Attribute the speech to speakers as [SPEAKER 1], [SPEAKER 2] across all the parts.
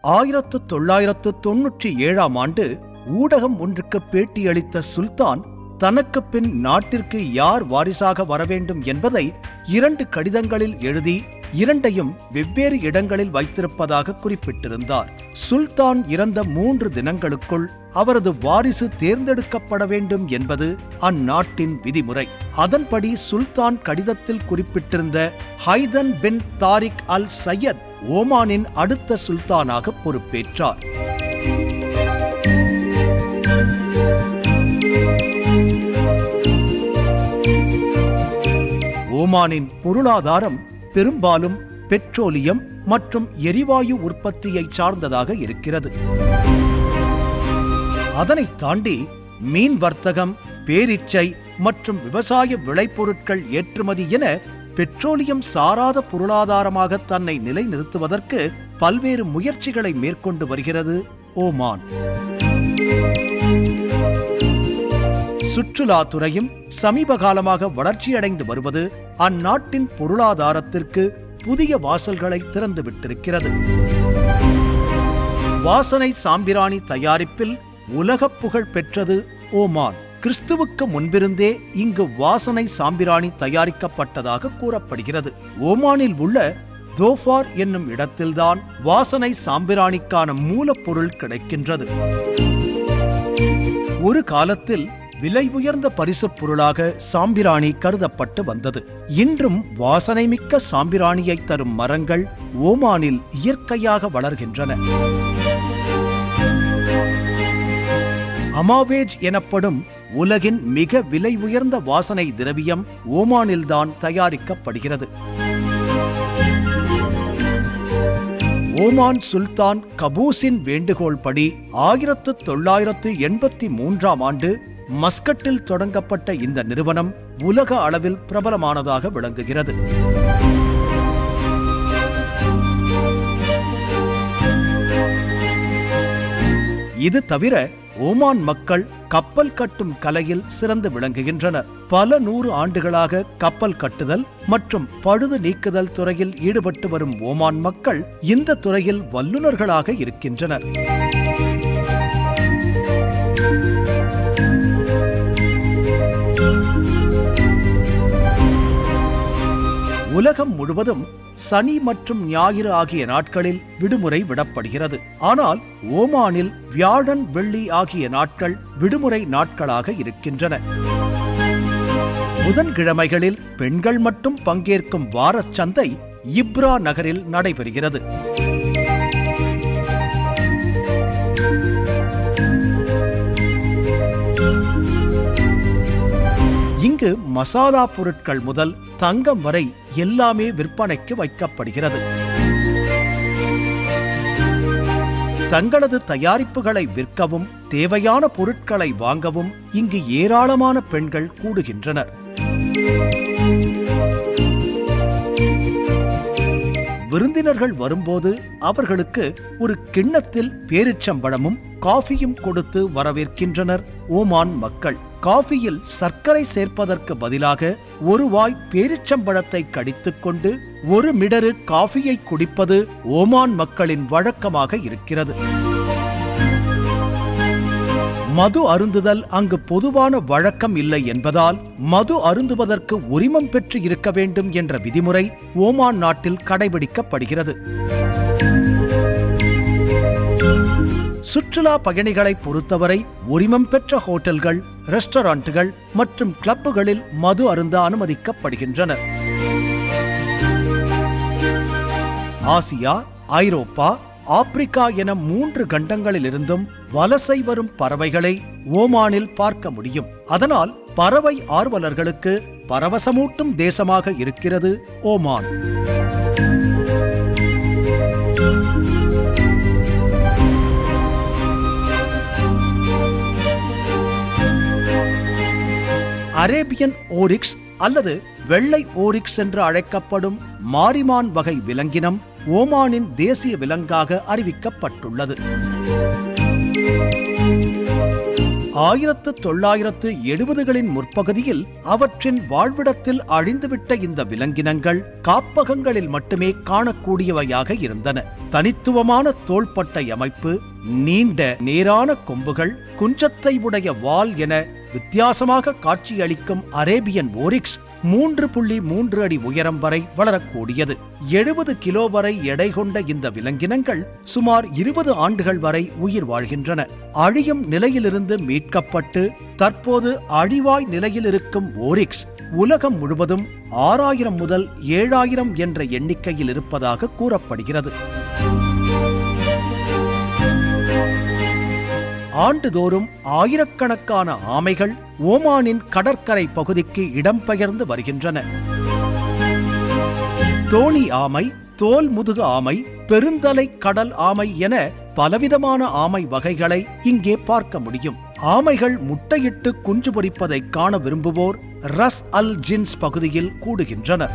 [SPEAKER 1] ஆயிரத்து தொள்ளாயிரத்து தொன்னூற்றி ஏழாம் ஆண்டு ஊடகம் ஒன்றுக்கு பேட்டியளித்த சுல்தான் தனக்கு பின் நாட்டிற்கு யார் வாரிசாக வரவேண்டும் என்பதை இரண்டு கடிதங்களில் எழுதி இரண்டையும் வெவ்வேறு இடங்களில் வைத்திருப்பதாக குறிப்பிட்டிருந்தார். சுல்தான் இறந்த மூன்று தினங்களுக்குள் அவரது வாரிசு தேர்ந்தெடுக்கப்பட வேண்டும் என்பது அந்நாட்டின் விதிமுறை. அதன்படி சுல்தான் கடிதத்தில் குறிப்பிட்டிருந்த ஹைதன் பின் தாரிக் அல் சையத் ஓமானின் அடுத்த சுல்தானாக பொறுப்பேற்றார். ஓமானின் பொருளாதாரம் பெரும்பாலும் பெட்ரோலியம் மற்றும் எரிவாயு உற்பத்தியை சார்ந்ததாக இருக்கிறது. அதனைத் தாண்டி மீன் வர்த்தகம் பேரிச்சை மற்றும் விவசாய விளைபொருட்கள் ஏற்றுமதி என பெட்ரோலியம் சாராத பொருளாதாரமாக தன்னை நிலைநிறுத்துவதற்கு பல்வேறு முயற்சிகளை மேற்கொண்டு வருகிறது ஓமான். சுற்றுலாத்துறையும் சமீப காலமாக வளர்ச்சியடைந்து வருவது அந்நாட்டின் பொருளாதாரத்திற்கு புதிய வாசல்களை திறந்துவிட்டிருக்கிறது வாசனை சாம்பிராணி தயாரிப்பில் உலகப் புகழ் பெற்றது ஓமான். கிறிஸ்துவுக்கு முன்பிருந்தே இங்கு வாசனை சாம்பிராணி தயாரிக்கப்பட்டதாக கூறப்படுகிறது. ஓமானில் உள்ள தோஃபார் என்னும் இடத்தில்தான் வாசனை சாம்பிராணிக்கான மூலப்பொருள் கிடைக்கின்றது. ஒரு காலத்தில் விலை உயர்ந்த பரிசுப் பொருளாக சாம்பிராணி கருதப்பட்டு வந்தது. இன்றும் வாசனை மிக்க சாம்பிராணியை தரும் மரங்கள் ஓமானில் இயற்கையாக வளர்கின்றன. அமாவேஜ் எனப்படும் உலகின் மிக விலை உயர்ந்த வாசனை திரவியம் ஓமானில்தான் தயாரிக்கப்படுகிறது. ஓமான் சுல்தான் கபூஸின் வேண்டுகோள் படி ஆயிரத்து தொள்ளாயிரத்து எண்பத்தி மூன்றாம் ஆண்டு மஸ்கட்டில் தொடங்கப்பட்ட இந்த நிறுவனம் உலக அளவில் பிரபலமானதாக விளங்குகிறது. இது தவிர ஓமான் மக்கள் கப்பல் கட்டும் கலையில் சிறந்து விளங்குகின்றனர். பல நூறு ஆண்டுகளாக கப்பல் கட்டுதல் மற்றும் பழுது நீக்குதல் துறையில் ஈடுபட்டு வரும் ஓமான் மக்கள் இந்த துறையில் வல்லுநர்களாக இருக்கின்றனர். உலகம் முழுவதும் சனி மற்றும் ஞாயிறு ஆகிய நாட்களில் விடுமுறை விடப்படுகிறது. ஆனால் ஓமானில் வியாழன் வெள்ளி ஆகிய நாட்கள் விடுமுறை நாட்களாக இருக்கின்றன. புதன்கிழமைகளில் பெண்கள் மட்டும் பங்கேற்கும் வாரச் சந்தை இப்ரா நகரில் நடைபெறுகிறது. இங்கு மசாலா பொருட்கள் முதல் தங்கம் வரை எல்லாமே விற்பனைக்கு வைக்கப்படுகிறது. தங்களது தயாரிப்புகளை விற்கவும் தேவையான பொருட்களை வாங்கவும் இங்கு ஏராளமான பெண்கள் கூடுகின்றனர். விருந்தினர்கள் வரும்போது அவர்களுக்கு ஒரு கிண்ணத்தில் பேரிச்சம்பழமும் காஃபியும் கொடுத்து வரவேற்கின்றனர் ஓமான் மக்கள். காஃபியில் சர்க்கரை சேர்ப்பதற்கு பதிலாக ஒரு வாய் பேரிச்சம்பழத்தை கடித்துக்கொண்டு ஒரு மிடரு காஃபியை குடிப்பது ஓமான் மக்களின் வழக்கமாக இருக்கிறது. மது அருந்துதல் அங்கு பொதுவான வழக்கம் இல்லை என்பதால் மது அருந்துவதற்கு உரிமம் பெற்று இருக்க வேண்டும் என்ற விதிமுறை ஓமான் நாட்டில் கடைபிடிக்கப்படுகிறது. சுற்றுலா பயணிகளை பொறுத்தவரை உரிமம் பெற்ற ஹோட்டல்கள் ரெஸ்டாரண்ட்டுகள் மற்றும் கிளப்புகளில் மது அருந்த அனுமதிக்கப்படுகின்றனர் ஆசியா ஐரோப்பா ஆப்பிரிக்கா என மூன்று கண்டங்களிலிருந்தும் வலசை வரும் பறவைகளை ஓமானில் பார்க்க முடியும். அதனால் பறவை ஆர்வலர்களுக்கு பரவசமூட்டும் தேசமாக இருக்கிறது ஓமான். அரேபியன் ஓரிக்ஸ் அல்லது வெள்ளை ஓரிக்ஸ் என்று அழைக்கப்படும் மாரிமான் வகை விலங்கினம் ஓமானின் தேசிய விலங்காக அறிவிக்கப்பட்டுள்ளது. ஆயிரத்து தொள்ளாயிரத்து எழுபதுகளின் முற்பகுதியில் அவற்றின் வாழ்விடத்தில் அழிந்துவிட்ட இந்த விலங்கினங்கள் காப்பகங்களில் மட்டுமே காணக்கூடியவையாக இருந்தன. தனித்துவமான தோள்பட்டை அமைப்பு நீண்ட நேரான கொம்புகள் குஞ்சத்தை உடைய வால் என வித்தியாசமாக காட்சியளிக்கும் அரேபியன் ஓரிக்ஸ் மூன்று புள்ளி மூன்று அடி உயரம் வரை வளரக்கூடியது. எழுபது கிலோ வரை எடை கொண்ட இந்த விலங்கினங்கள் சுமார் இருபது ஆண்டுகள் வரை உயிர் வாழ்கின்றன. அழியும் நிலையிலிருந்து மீட்கப்பட்டு தற்போது அழிவாய் நிலையில் இருக்கும் ஓரிக்ஸ் உலகம் முழுவதும் ஆறாயிரம் முதல் ஏழாயிரம் என்ற எண்ணிக்கையில் இருப்பதாக கூறப்படுகிறது. ஆண்டுதோறும் ஆயிரக்கணக்கான ஆமைகள் ஓமானின் கடற்கரை பகுதிக்கு இடம்பெயர்ந்து வருகின்றன. தோணி ஆமை தோல் முதுகு ஆமை பெருந்தலை கடல் ஆமை என பலவிதமான ஆமை வகைகளை இங்கே பார்க்க முடியும். ஆமைகள் முட்டையிட்டு குஞ்சு பொறிப்பதை காண விரும்புவோர் ரஸ் அல் ஜின்ஸ் பகுதியில் கூடுகின்றனர்.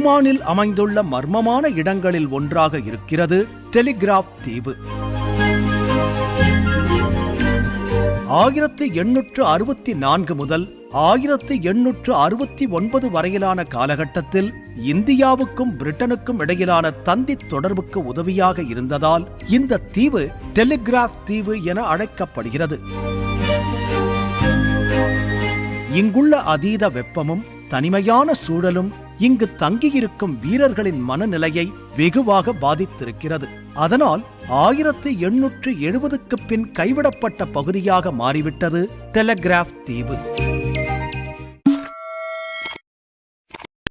[SPEAKER 1] ஓமானில் அமைந்துள்ள மர்மமான இடங்களில் ஒன்றாக இருக்கிறது டெலிகிராப் தீவு. ஆயிரத்தி எண்ணூற்று அறுபத்தி நான்கு முதல் ஆயிரத்தி எண்ணூற்று அறுபத்தி ஒன்பது வரையிலான காலகட்டத்தில் இந்தியாவுக்கும் பிரிட்டனுக்கும் இடையிலான தந்தி தொடர்புக்கு உதவியாக இருந்ததால் இந்த தீவு டெலிகிராப் தீவு என அழைக்கப்படுகிறது. இங்குள்ள அதீத வெப்பமும் தனிமையான சூழலும் இங்கு தங்கியிருக்கும் வீரர்களின் மனநிலையை வெகுவாக பாதித்திருக்கிறது. அதனால் ஆயிரத்தி எண்ணூற்று எழுபதுக்கு பின் கைவிடப்பட்ட பகுதியாக மாறிவிட்டது டெலகிராப் தீவு.